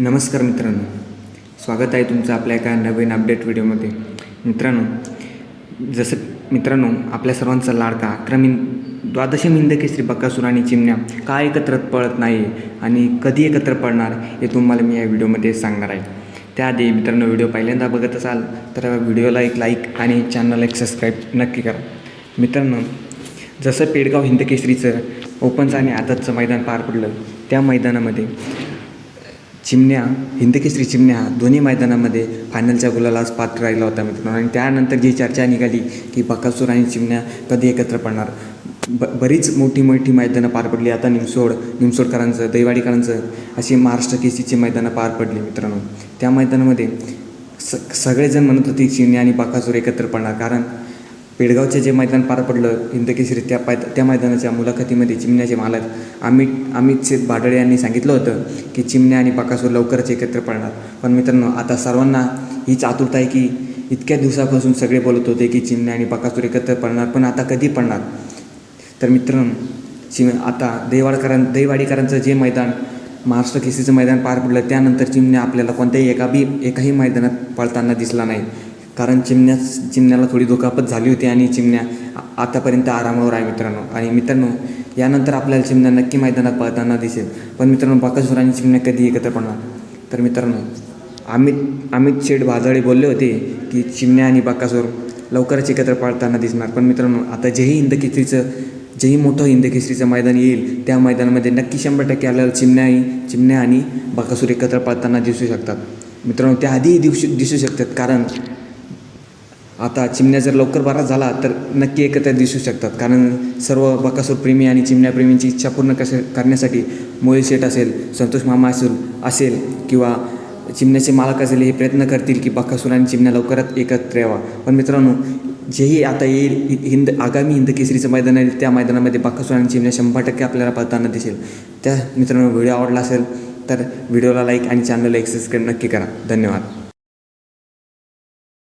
नमस्कार मित्रांनो. स्वागत आहे तुमचं आपल्या एका नवीन अपडेट व्हिडिओमध्ये मित्रांनो जसं मित्रांनो आपल्या सर्वांचा लाडका अक्रमी द्वादशी मिंद केसरी बकासूर आणि चिमण्या का एकत्र पळत नाही आणि कधी एकत्र पळणार हे तुम्हाला मी या व्हिडिओमध्ये सांगणार आहे. त्याआधी मित्रांनो व्हिडिओ पहिल्यांदा बघत असाल तर व्हिडिओला एक लाईक आणि चॅनलला एक सबस्क्राईब नक्की करा. मित्रांनो जसं पेडगाव हिंदकेसरीचं ओपनचं आणि आदतचं मैदान पार पडलं त्या मैदानामध्ये चिमण्या हिंदकेसरी चिमण्या दोन्ही मैदानामध्ये फायनलच्या गुलालाच पात्र राहिला होता मित्रांनो. आणि त्यानंतर जी चर्चा निघाली की बकासूर आणि चिमण्या कधी एकत्र पडणार? ब बरीच मोठी मोठी मैदानं पार पडली. आता निमसोड निमसोडकरांचं दैवाडीकरांचं अशी महाराष्ट्र केसीची मैदानं पार पडली मित्रांनो. त्या मैदानामध्ये स सगळेजण म्हणत होते चिमण्या आणि बकासूर एकत्र पडणार. कारण पेडगावचे जे मैदान पार पडलं हिंदकेसरी त्या पाय त्या मैदानाच्या मुलाखतीमध्ये चिमण्याचे मालक अमित अमित शेठ भाडळे यांनी सांगितलं होतं की चिमण्या आणि बकासूर लवकरच एकत्र पडणार. पण मित्रांनो आता सर्वांना हीच आतुरता आहे की इतक्या दिवसापासून सगळे बोलत होते की चिमण्या आणि बकासूर एकत्र पडणार पण आता कधी पडणार? तर मित्रांनो चिम आता दैवाडकरां दैवाडीकरांचं जे मैदान महाराष्ट्र केसरीचं मैदान पार पडलं त्यानंतर चिमण्या आपल्याला कोणत्याही एका बी एकाही मैदानात पळताना दिसला नाही. कारण चिमण्या चिमण्याला थोडी दुखापत झाली होती आणि चिमण्या आतापर्यंत आरामावर आहे मित्रांनो. आणि मित्रांनो यानंतर आपल्याला चिमण्या नक्की मैदानात पळताना दिसेल. पण मित्रांनो बाकासूर आणि चिमण्या कधी एकत्र पडणार तर मित्रांनो अमित अमित शेठ भाजाळे बोलले होते की चिमण्या आणि बाकासूर लवकरच एकत्र पाळताना दिसणार. पण मित्रांनो आता जेही हिंदकेसरीचं जेही मोठं हिंदकेसरीचं मैदान येईल त्या मैदानामध्ये नक्की शंभर टक्के आपल्याला चिमण्याही चिमण्या आणि बाकासूर एकत्र पाळताना दिसू शकतात. मित्रांनो त्याआधीही दिसू दिसू शकतात. कारण आता चिमण्या जर लवकर बरा झाला तर नक्की एकत्र दिसू शकतात. कारण सर्व बकासूर प्रेमी आणि चिमण्याप्रेमींची इच्छा पूर्ण कश करण्यासाठी मोहिल शेठ असेल संतोष मामा असेल असेल किंवा चिमण्याचे मालक असेल हे प्रयत्न करतील की बकासूर आणि चिमण्या लवकरात एकत्र यावा. पण मित्रांनो जेही आता येईल हि- हिंद आगामी हिंद केसरीचं मैदान येईल त्या मैदानामध्ये बकासूर आणि चिमण्या शंभर टक्के आपल्याला पळताना दिसेल. त्या मित्रांनो व्हिडिओ आवडला असेल तर व्हिडिओला लाईक आणि चॅनलला एक सबस्क्राईब नक्की करा. धन्यवाद.